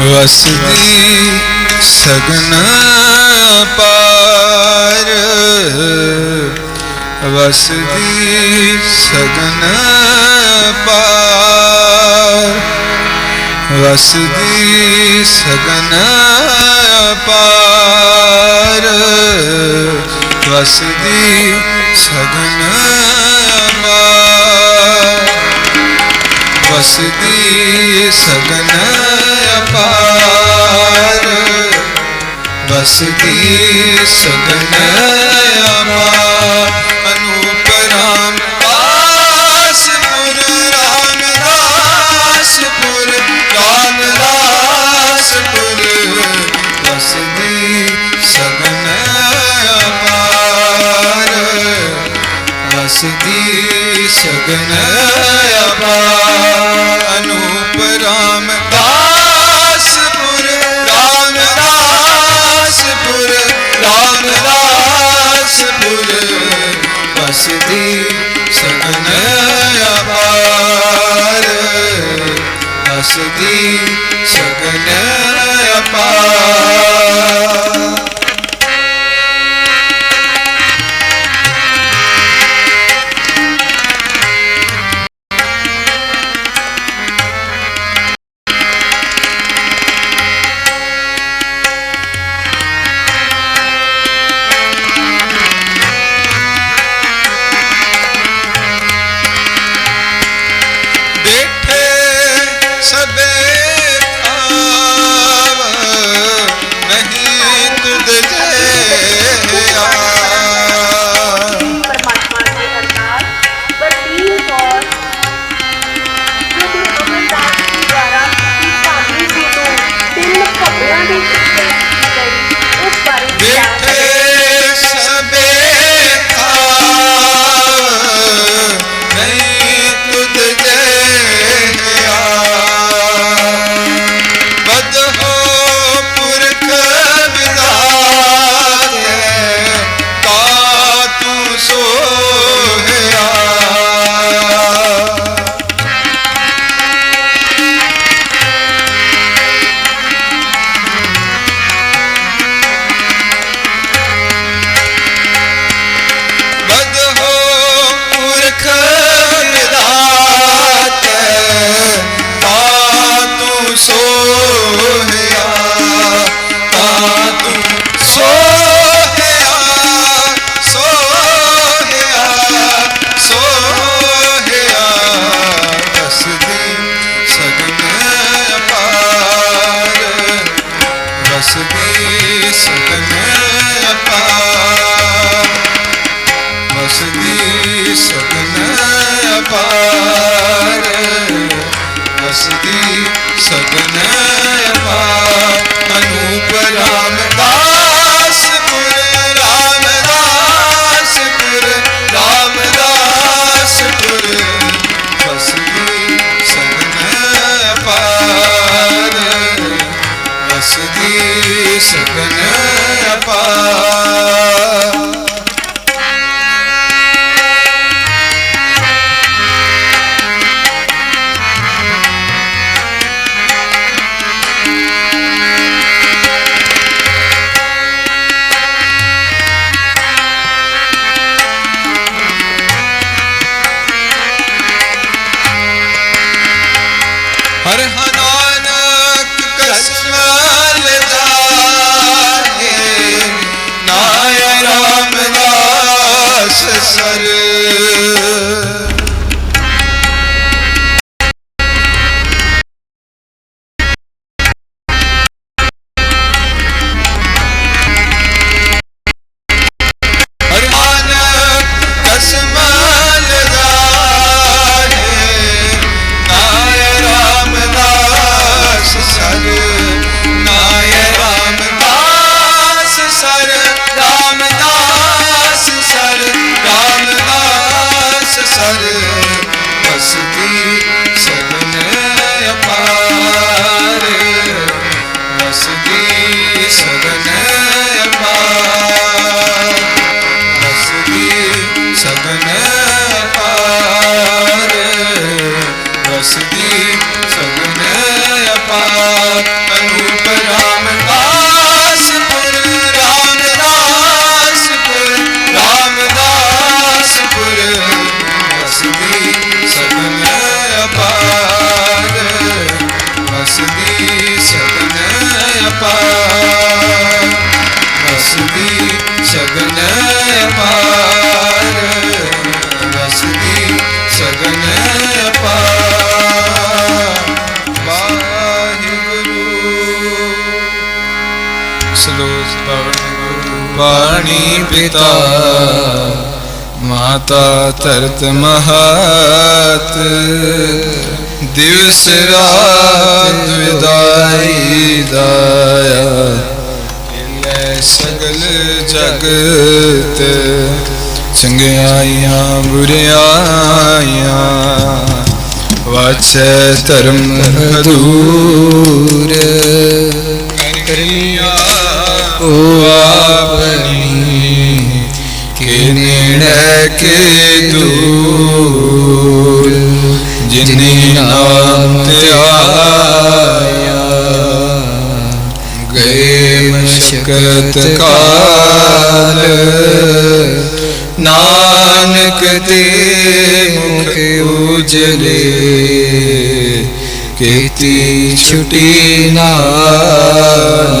ਵਸਦੀ ਸਗਨ ਪਾਰ। ਵਸਦੀ ਸਗਨ ਪਾਰ। ਵਸਦੀ ਸਗਨ ਪਾਰ। ਵਸਦੀ ਸਗਨ ਪਾਰ। ਵਸਦੀ ਸਗਨ ਅਪਾਰ ਵਸਦੀ ਸਗਨ ਅਪਾਰ ਅਨੂਪ ਰਾਮ ਦਾਸਪੁਰ ਰਾਮਦਾਸਪੁਰ ਰਾਮਦਾਸਪੁਰ ਵਸਦੀ ਸਗਨ ਅਪਾਰ ਵਸਦੀ ਸਗਨ ਅਪਾਰ ਵਸਦੀ ਸਗਨ ਅਪਾਰ। ਵਸਦੀ ਸਗਨ ਅਪਾਰ। ਸਗਨ ਅਪਾਰ ਹਰ ਨਾਨਕ ਕਸਮਲ ਪਾਣੀ ਪਿਤਾ, ਮਾਤਾ ਤਰਤ ਮਹਾਤ। ਦਿਵਸ ਰਾਤ ਵਿਦਾਈ ਦਾਇਆ। ਲੈ ਸਗਲ ਜਗਤ, ਚੰਗਿਆਈਆਂ ਬੁਰਿਆਈਆਂ। ਵਾਛੈ ਧਰਮ ਹਦੂਰ ਕਰਨੀਆ ਓ ਆਪਣੀ ਕਿ ਨੇੜੇ ਕੇ ਦੂਰ, ਜਿਨੀ ਨਾਮ ਤੇ ਆਇਆ ਗਏ ਮਸ਼ਕਤ ਕਾਲ। ਨਾਨਕ ਤੇ ਮੁਖ ਉਜਲੇ, ਕੀਤੀ ਛੁਟੀ ਨਾਲ।